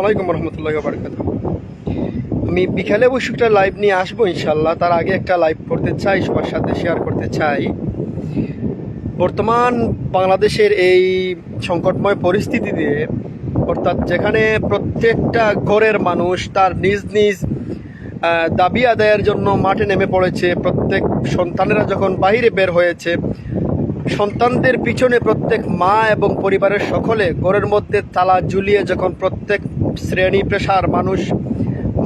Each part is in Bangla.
আলাইকুম আমি বিকালে অবশ্য একটা লাইভ নিয়ে আসব ইনশাল্লাহ তার আগে একটা লাইভ করতে চাই, সবার সাথে শেয়ার করতে চাই। বর্তমান বাংলাদেশের এই সংকটময় পরিস্থিতিতে, অর্থাৎ যেখানে প্রত্যেকটা ঘরের মানুষ তার নিজ নিজ দাবি আদায়ের জন্য মাঠে নেমে পড়েছে। প্রত্যেক সন্তানেরা যখন বাইরে বের হয়েছে সন্তানদের পিছনে প্রত্যেক মা এবং পরিবারের সকলে ঘরের মধ্যে তালা ঝুলিয়ে যখন প্রত্যেক শ্রেণি পেশার মানুষ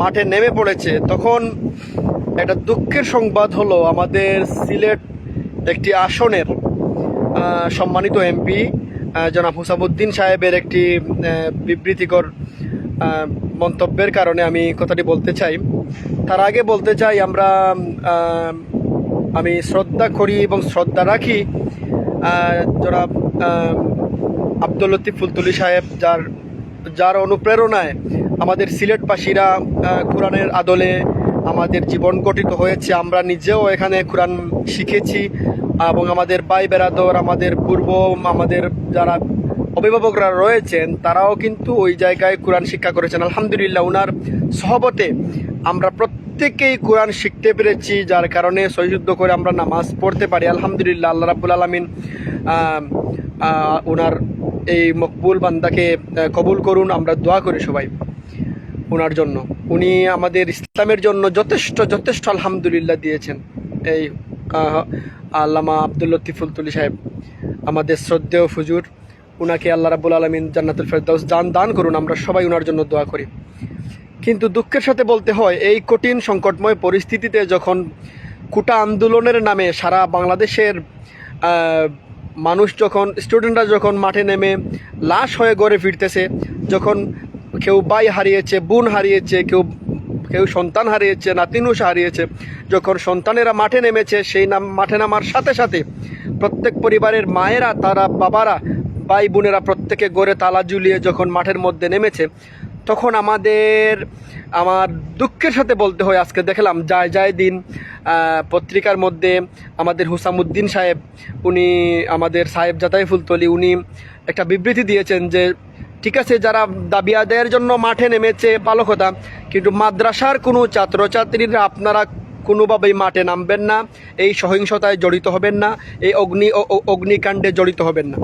মাঠে নেমে পড়েছে, তখন একটা দুঃখের সংবাদ হলো আমাদের সিলেট একটি আসনের সম্মানিত এমপি জনাব হুসামুদ্দিন সাহেবের একটি বিবৃতিকর মন্তব্যের কারণে আমি কথাটি বলতে চাই। তার আগে বলতে চাই আমরা আমি শ্রদ্ধা করি এবং শ্রদ্ধা রাখি জনাব আব্দুল লতিফ ফুলতুলি সাহেব, যার যার অনুপ্রেরণায় আমাদের সিলেটবাসীরা কোরআনের আদলে আমাদের জীবন গঠিত হয়েছে। আমরা নিজেও এখানে কোরআন শিখেছি এবং আমাদের ভাই বেরাদর, আমাদের পূর্ব, আমাদের যারা অভিভাবকরা রয়েছেন, তারাও কিন্তু ওই জায়গায় কোরআন শিক্ষা করেছেন। আলহামদুলিল্লাহ ওনার সহবতে আমরা প্রত্যেকেই কোরআন শিখতে পেরেছি, যার কারণে সহিযুদ্ধ করে আমরা নামাজ পড়তে পারি। আলহামদুলিল্লাহ, আল্লাহ রাবুল আলমিন ওনার এই মকবুল বান্দাকে কবুল করুন, আমরা দোয়া করি সবাই ওনার জন্য। উনি আমাদের ইসলামের জন্য যথেষ্ট যথেষ্ট আলহামদুলিল্লাহ দিয়েছেন। এই আল্লামা আব্দুল লতিফুল তুলি সাহেব, আমাদের শ্রদ্ধেয় ফুজুর উনাকে আল্লাহ রাবুল আলমিন জান্নাতুল ফেরদাউস দান দান করুন, আমরা সবাই ওনার জন্য দোয়া করি। কিন্তু দুঃখের সাথে বলতে হয়, এই কঠিন সংকটময় পরিস্থিতিতে যখন কুটা আন্দোলনের নামে সারা বাংলাদেশের মানুষ যখন স্টুডেন্টরা যখন মাঠে নেমে লাশ হয়ে গড়ে ফিরতেছে, যখন কেউ ভাই হারিয়েছে, বোন হারিয়েছে, কেউ কেউ সন্তান হারিয়েছে, নাতিনুষ হারিয়েছে, যখন সন্তানেরা মাঠে নেমেছে, সেই নাম, মাঠে নামার সাথে সাথে প্রত্যেক পরিবারের মায়েরা, তারা বাবারা, ভাই বোনেরা প্রত্যেকে গড়ে তালা ঝুলিয়ে যখন মাঠের মধ্যে নেমেছে তখন আমাদের, আমার দুঃখের সাথে বলতে হয়, আজকে দেখলাম যায় যায় দিন পত্রিকার মধ্যে আমাদের হুসামুদ্দিন সাহেব, উনি আমাদের সাহেব জাতাই ফুলতলি উনি একটা বিবৃতি দিয়েছেন যে, ঠিক আছে, যারা দাবি আদায়ের জন্য মাঠে নেমেছে, ভালো কথা, কিন্তু মাদ্রাসার কোনো ছাত্রছাত্রীরা আপনারা কোনোভাবেই মাঠে নামবেন না, এই সহিংসতায় জড়িত হবেন না, এই অগ্নি অগ্নিকাণ্ডে জড়িত হবেন না।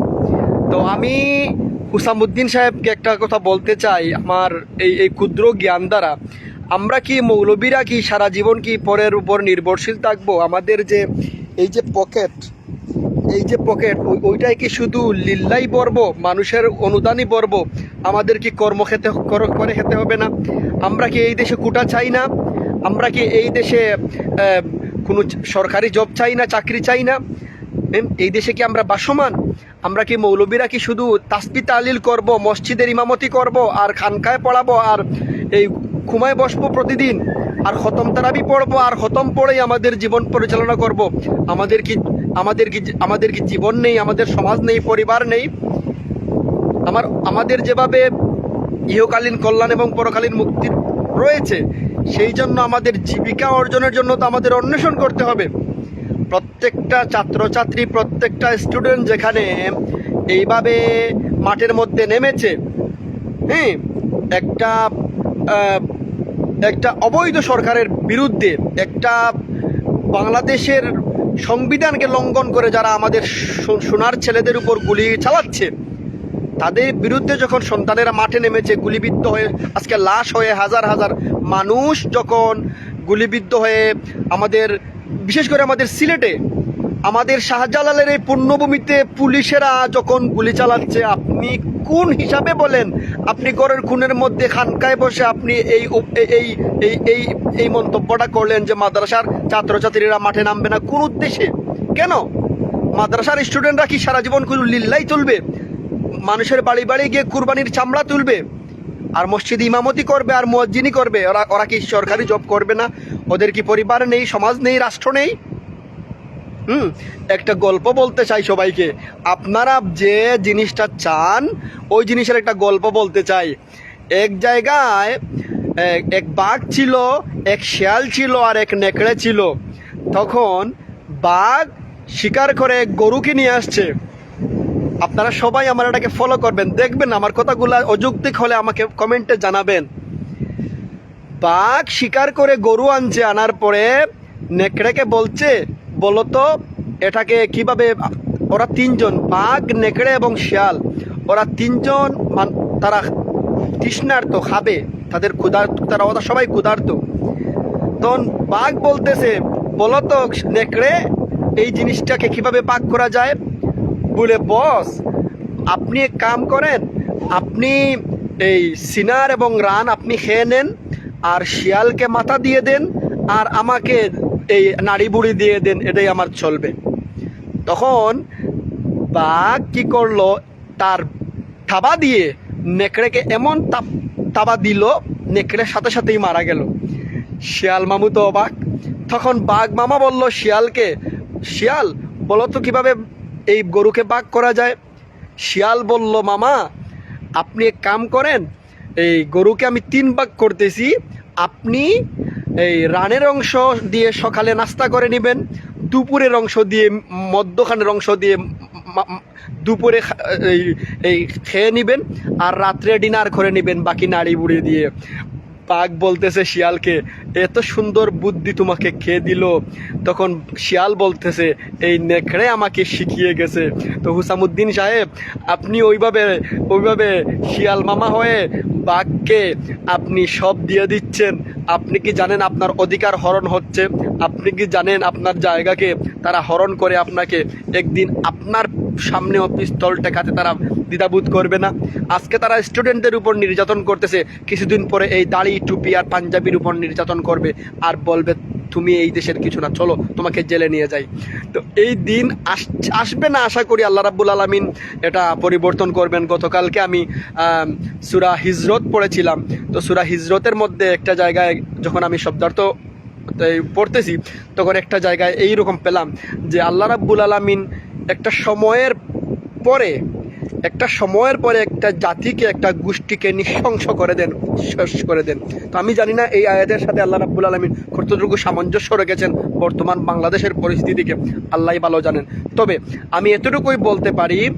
তো আমি হুসামুদ্দিন সাহেবকে একটা কথা বলতে চাই, আমার এই এই ক্ষুদ্র জ্ঞান দ্বারা। আমরা কি মৌলবীরা কি সারা জীবন কি পরের উপর নির্ভরশীল থাকব? আমাদের যে এই যে পকেট, এই যে পকেট, ওই- ওইটাই কি শুধু লিল্লাই পর্ব, মানুষের অনুদানই পর্ব? আমাদের কি কর্ম খেতে, করে খেতে হবে না? আমরা কি এই দেশে কুটা চাই না? আমরা কি এই দেশে কোনো সরকারি জব চাই না, চাকরি চাই না? এই দেশে কি আমরা বাসমান? আমরা কি মৌলবীরা কি শুধু তাসবি তালিল করব, মসজিদের ইমামতি করব, আর খানকায় পড়াবো, আর এই ঘুমায় বসবো প্রতিদিন, আর খতম তারাবি পড়ব, আর খতম পড়েই আমাদের জীবন পরিচালনা করব? আমাদের কি আমাদের কি আমাদের কি জীবন নেই, আমাদের সমাজ নেই, পরিবার নেই? আমার, আমাদের যেভাবে ইহকালীন কল্যাণ এবং পরকালীন মুক্তি রয়েছে, সেই জন্য আমাদের জীবিকা অর্জনের জন্য তো আমাদের অন্বেষণ করতে হবে। প্রত্যেকটা ছাত্রছাত্রী, প্রত্যেকটা স্টুডেন্ট যেখানে এইভাবে মাঠের মধ্যে নেমেছে হ্যাঁ একটা একটা অবৈধ সরকারের বিরুদ্ধে, একটা বাংলাদেশের সংবিধানকে লঙ্ঘন করে যারা আমাদের সোনার ছেলেদের উপর গুলি চালাচ্ছে, তাদের বিরুদ্ধে যখন সন্তানেরা মাঠে নেমেছে, গুলিবিদ্ধ হয়ে, আজকে লাশ হয়ে হাজার হাজার মানুষ যখন গুলিবিদ্ধ হয়ে আমাদের বিশেষ করে আমাদের সিলেটে, আমাদের শাহজালালের এই পুণ্যভূমিতে পুলিশেরা যখন গুলি চালাচ্ছে, আপনি কোন হিসাবে বলেন, আপনি ঘরের খুনের মধ্যে খানকায় বসে আপনি এই এই এই এই এই মন্তব্যটা করলেন যে মাদ্রাসার ছাত্রছাত্রীরা মাঠে নামবে না, কোন উদ্দেশ্যে? কেন? মাদ্রাসার স্টুডেন্টরা কি সারা জীবন লিল্লাই তুলবে? মানুষের বাড়ি বাড়ি গিয়ে কুরবানির চামড়া তুলবে? আর মসজিদে ইমামতি করবে, আর মুয়াজ্জিনি করবে। ওরা ওরা কি সরকারি জব করবে না? ওদের কি পরিবার নেই, সমাজ নেই, রাষ্ট্র নেই? হুম, একটা গল্প বলতে চাই সবাইকে। আপনারা যে জিনিসটা চান, ওই জিনিসের একটা গল্প বলতে চাই। এক জায়গায় এক- বাঘ ছিল, এক শেয়াল ছিল, আর এক নেকড়ে ছিল। তখন বাঘ শিকার করে গরুকে নিয়ে আসছে। আপনারা সবাই আমার এটাকে ফলো করবেন, দেখবেন আমার কথাগুলো অযৌক্তিক হলে আমাকে কমেন্টে জানাবেন। বাঘ শিকার করে গরু আনছে, আনার পরে নেকড়েকে বলছে বলো তো এটাকে কীভাবে, ওরা তিনজন, বাঘ, নেকড়ে এবং শিয়াল, ওরা তিনজন তারা তৃষ্ণার্ত, খাবে, তাদের ক্ষুধার্ত, তারা ওরা সবাই ক্ষুধার্ত। তখন বাঘ বলতেছে বলো তো নেকড়ে, এই জিনিসটাকে কীভাবে পাক করা যায়? বলে, বস, আপনি এক কাম করেন, আপনি এই সিনার এবং রান আপনি খেয়ে নেন, আর শিয়ালকে মাথা দিয়ে দেন, আর আমাকে এই নাড়ি বুড়ি দিয়ে দেন, এটাই আমার চলবে। তখন বাঘ কি করল, তার থাবা দিয়ে নেকড়েকে এমন তাপ- তাবা দিল, নেকড়ের সাথে সাথেই মারা গেল। শিয়াল মামু তো অবাক। তখন বাঘ মামা বলল, শিয়ালকে, শিয়াল, বলো তো কীভাবে এই গরুকে বাঘ করা যায়। শিয়াল বলল, মামা, আপনি এক কাম করেন, এই গরুকে আমি তিন ভাগ করতেছি। আপনি এই রানের অংশ দিয়ে সকালে নাস্তা করে নেবেন, দুপুরের অংশ দিয়ে, মধ্যখানের অংশ দিয়ে দুপুরে এই খেয়ে নেবেন, আর রাত্রে ডিনার করে নেবেন বাকি নাড়ি বুড়ি দিয়ে। বাঘ বলতেছে শিয়ালকে, এত সুন্দর বুদ্ধি তোমাকে খেয়ে দিল? তখন শিয়াল বলতেছে, এই নেকড়ে আমাকে শিখিয়ে গেছে। তো হুসামুদ্দিন সাহেব, আপনি ওইভাবে ওইভাবে শিয়াল মামা হয়ে বাঘকে আপনি সব দিয়ে দিচ্ছেন। আপনি কি জানেন আপনার অধিকার হরণ হচ্ছে? আপনি কি জানেন আপনার জায়গাকে? তারা হরণ করে আপনাকে। একদিন আপনার সামনেও পিস্তল টেকাতে তারা দ্বিধাবোধ করবে না। আজকে তারা স্টুডেন্টদের উপর নির্যাতন করতেছে। কিছুদিন পরে এই দাড়ি, টুপি আর পাঞ্জাবির উপর নির্যাতন করবে। আর বলবে, তুমি এই দেশের কিছু না, চলো তোমাকে জেলে নিয়ে যাই। তো এই দিন আস- আসবে না আশা করি আল্লাহ রাব্বুল আলমিন। এটা পরিবর্তন করবেন। গতকালকে আমি সুরা হিজরত পড়েছিলাম। তো সুরা হিজরতের মধ্যে একটা জায়গায় যখন আমি শব্দার্থ পড়তেছি, তখন একটা জায়গায় এই রকম পেলাম যে আল্লাহ রাব্বুল আলমিন একটা সময়ের পরে, একটা সময়ের পরে একটা জাতিকে, একটা গোষ্ঠীকে নিঃশংস করে দেন শেষ করে দেন। তো আমি জানি না এই আয়াতের সাথে আল্লাহ রাব্বুল আলমিন কতটুকু সামঞ্জস্য রেখেছেন বর্তমান বাংলাদেশের পরিস্থিতিকে। আল্লাহ ভালো জানেন। তবে আমি এতটুকুই বলতে পারি,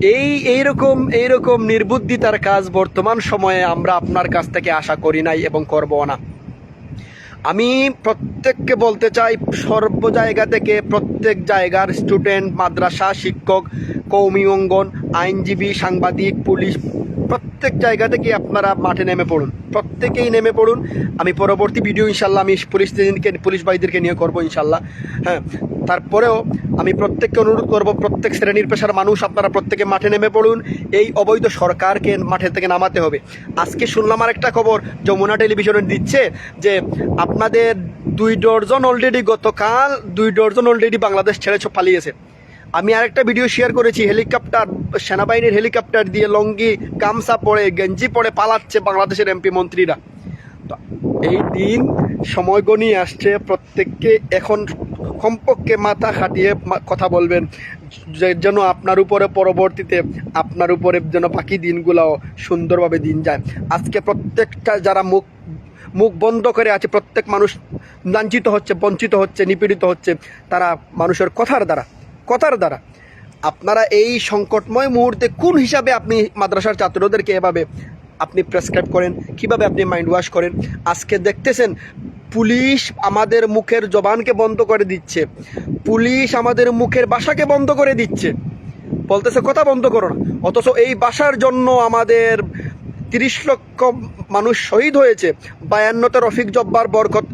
এই, এইরকম এইরকম নির্বুদ্ধিতার কাজ বর্তমান সময়ে আমরা আপনার কাছ থেকে আশা করি নাই এবং করব না। আমি প্রত্যেককে বলতে চাই, সর্ব জায়গা থেকে প্রত্যেক জায়গার স্টুডেন্ট, মাদ্রাসা, শিক্ষক, কৌমি অঙ্গন, আইনজীবী, সাংবাদিক, পুলিশ, প্রত্যেক জায়গা থেকে আপনারা মাঠে নেমে পড়ুন। প্রত্যেকেই নেমে পড়ুন। আমি পরবর্তী ভিডিও ইনশাল্লাহ আমি পুলিশদেরকে পুলিশ ভাইদেরকে নিয়ে করব ইনশাল্লাহ হ্যাঁ। তারপরেও আমি প্রত্যেককে অনুরোধ করব, প্রত্যেক শ্রেণির পেশার মানুষ, আপনারা প্রত্যেকে মাঠে নেমে পড়ুন। এই অবৈধ সরকারকে মাঠে থেকে নামাতে হবে। আজকে শুনলাম আর একটা খবর, যমুনা টেলিভিশনে দিচ্ছে যে আপনাদের দুই ডর্জন অলরেডি গতকাল, দুই ডর্জন অলরেডি বাংলাদেশ ছেড়ে পালিয়েছে। আমি আরেকটা ভিডিও শেয়ার করেছি হেলিকপ্টার সেনাবাহিনীর হেলিকপ্টার দিয়ে লঙ্গি, গামছা পরে, গেঞ্জি পরে পালাচ্ছে বাংলাদেশের এমপি মন্ত্রীরা। এই দিন সময় গনিয়ে আসছে প্রত্যেককে এখন কমপক্ষে মাথা খাটিয়ে কথা বলবেন যেন আপনার উপরে পরবর্তীতে আপনার উপরে যেন বাকি দিনগুলোও সুন্দরভাবে দিন যায়। আজকে প্রত্যেকটা যারা মুখ মুখ বন্ধ করে আছে, প্রত্যেক মানুষ লাঞ্ছিত হচ্ছে, বঞ্চিত হচ্ছে, নিপীড়িত হচ্ছে, তারা মানুষের কথার দ্বারা কথার দ্বারা। আপনারা এই সংকটময় মুহূর্তে কোন হিসাবে আপনি মাদ্রাসার ছাত্রদেরকে এভাবে আপনি প্রেসক্রাইব করেন, কীভাবে আপনি মাইন্ড ওয়াশ করেন। আজকে দেখতেছেন, পুলিশ আমাদের মুখের জবানকে বন্ধ করে দিচ্ছে। পুলিশ আমাদের মুখের বাসাকে বন্ধ করে দিচ্ছে। বলতেছে, কথা বন্ধ করো না। অথচ এই বাসার জন্য আমাদের তিরিশ লক্ষ মানুষ শহীদ হয়েছে। বায়ান্নতে রফিক জব্বার বরকত।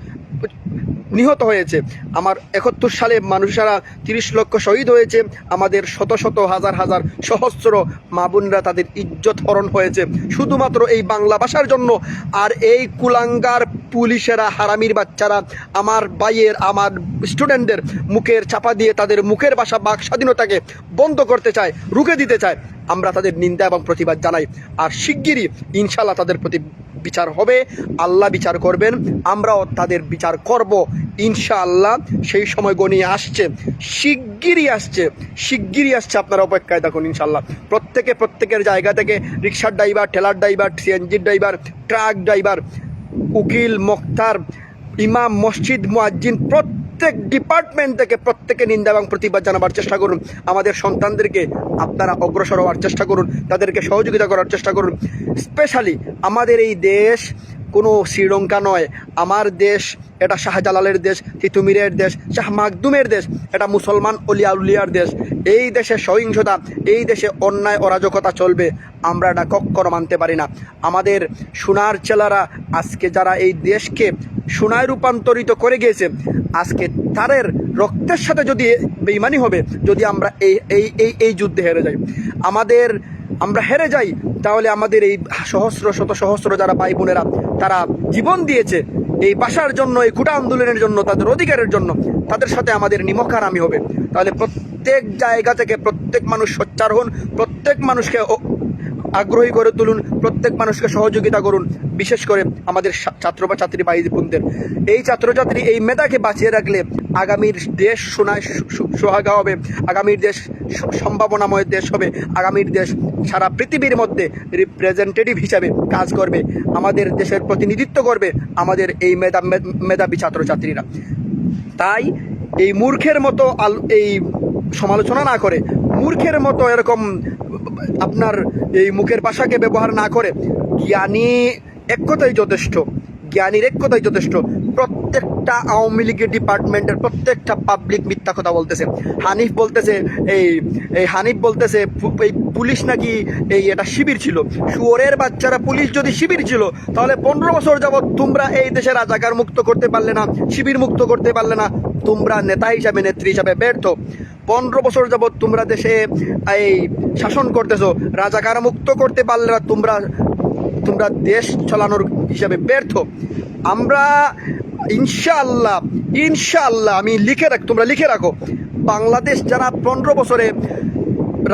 নিহত হয়েছে। আমার একাত্তর সালে মানুষেরা তিরিশ লক্ষ শহীদ হয়েছে। আমাদের শত শত হাজার হাজার সহস্র মা বোনরা তাদের ইজ্জত হরণ হয়েছে। শুধুমাত্র এই বাংলা ভাষার জন্য। আর এই কুলাঙ্গার পুলিশেরা, হারামির বাচ্চারা, আমার বাইয়ের আমার স্টুডেন্টদের মুখের চাপা দিয়ে তাদের মুখের ভাষা বাক স্বাধীনতাকে বন্ধ করতে চায়, রুখে দিতে চায়। আমরা তাদের নিন্দা এবং প্রতিবাদ জানাই। আর শিগগিরই ইনশাল্লাহ তাদের প্রতি বিচার হবে, আল্লাহ বিচার করবেন, আমরাও তাদের বিচার করব, ইনশাআল্লাহ। সেই সময় গণিয়ে আসছে, শিগগিরই আসছে শিগগিরই আসছে আপনারা অপেক্ষায় দেখুন ইনশাল্লাহ প্রত্যেকে প্রত্যেকের জায়গা থেকে রিক্সার ড্রাইভার, ঠেলার ড্রাইভার, সিএনজির ড্রাইভার, ট্রাক ড্রাইভার, উকিল, মোক্তার, ইমাম, মসজিদ মুয়াজ্জিন, প্রত্যেক প্রত্যেক ডিপার্টমেন্ট থেকে প্রত্যেকে নিন্দা এবং প্রতিবাদ জানাবার চেষ্টা করুন। আমাদের সন্তানদেরকে আপনারা অগ্রসর হওয়ার চেষ্টা করুন, তাদেরকে সহযোগিতা করার চেষ্টা করুন। স্পেশালি আমাদের এই দেশ কোনো শ্রীলঙ্কা নয়। আমার দেশ, এটা শাহজালালের দেশ, তিতুমিরের দেশ, শাহ মাকদুমের দেশ, এটা মুসলমান অলিয়া উলিয়ার দেশ। এই দেশে সহিংসতা, এই দেশে অন্যায় অরাজকতা চলবে, আমরা এটা কখনো মানতে পারি না। আমাদের সোনার চেলারা আজকে যারা এই দেশকে সোনায় রূপান্তরিত করে গিয়েছে, আজকে তাদের রক্তের সাথে যদি বেইমানি হবে, যদি আমরা এই এই এই এই যুদ্ধে হেরে যাই। আমাদের, আমরা হেরে যাই, তাহলে আমাদের এই সহস্র, শত সহস্র যারা ভাই বোনেরা তারা জীবন দিয়েছে এই বাসার জন্য, এই কুটা আন্দোলনের জন্য, তাদের অধিকারের জন্য, তাদের সাথে আমাদের নিমখারামি হবে। তাহলে প্রত্যেক জায়গা থেকে প্রত্যেক মানুষ সোচ্চার হন, প্রত্যেক মানুষকে আগ্রহী করে তুলুন, প্রত্যেক মানুষকে সহযোগিতা করুন, বিশেষ করে আমাদের ছাত্র বা ছাত্রী ভাই বোনদের এই ছাত্রছাত্রী এই মেধাকে বাঁচিয়ে রাখলে আগামীর দেশ সোনায় সোহাগা হবে, আগামীর দেশ সম্ভাবনাময় দেশ হবে, আগামীর দেশ সারা পৃথিবীর মধ্যে রিপ্রেজেন্টেটিভ হিসাবে কাজ করবে, আমাদের দেশের প্রতিনিধিত্ব করবে আমাদের এই মেধা মেধাবী ছাত্রছাত্রীরা। তাই এই মূর্খের মতো আল, এই সমালোচনা না করে, মূর্খের মতো এরকম আপনার এই মুখের ভাষাকে ব্যবহার না করে জ্ঞানী এক কথাই যথেষ্ট, জ্ঞানীর এক কথাই যথেষ্ট। প্রত্যেকটা আওয়ামী লীগের ডিপার্টমেন্টের প্রত্যেকটা পাবলিক মিথ্যা কথা বলতেছে। হানিফ বলতেছে, এই এই হানিফ বলতেছে এই পুলিশ নাকি এই এটা শিবির ছিল। শুয়োরের বাচ্চারা পুলিশ যদি শিবির ছিল, তাহলে পনেরো বছর যাবৎ তোমরা এই দেশে রাজাকার মুক্ত করতে পারলে না, শিবির মুক্ত করতে পারলে না, তোমরা নেতা হিসাবে, নেত্রী হিসাবে ব্যর্থ। পনেরো বছর যাবৎ তোমরা দেশে এই শাসন করতেছো, রাজাকার মুক্ত করতে পারলে তোমরা তোমরা দেশ চালানোর হিসাবে ব্যর্থ। আমরা ইনশাআল্লাহ ইনশাআল্লাহ, আমি লিখে রাখ, তোমরা লিখে রাখো, বাংলাদেশ যারা পনেরো বছরে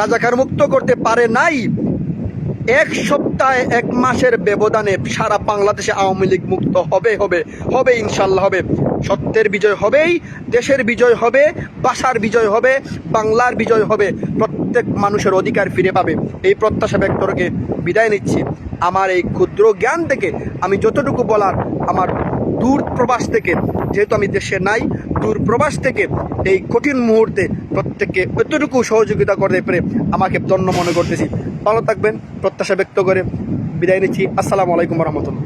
রাজাকার মুক্ত করতে পারে নাই, এক সপ্তাহে এক মাসের ব্যবধানে সারা বাংলাদেশে আওয়ামী লীগ মুক্ত হবে হবে হবে ইনশাল্লাহ হবে। সত্যের বিজয় হবেই, দেশের বিজয় হবে, বাসার বিজয় হবে, বাংলার বিজয় হবে। প্রত্যেক মানুষের অধিকার ফিরে পাবে। এই প্রত্যাশা ব্যক্ত রেখে বিদায় নিচ্ছি। আমার এই ক্ষুদ্র জ্ঞান থেকে আমি যতটুকু বলার, আমার দূর প্রবাস থেকে, যেহেতু আমি দেশে নাই, দূর প্রবাস থেকে এই কঠিন মুহূর্তে প্রত্যেককে এতটুকু সহযোগিতা করতে পেরে আমাকে ধন্য মনে করতেছি। ভালো থাকবেন, প্রত্যাশা ব্যক্ত করে বিদায় নিচ্ছি। আসসালামু আলাইকুম রহমতুল্লাহ।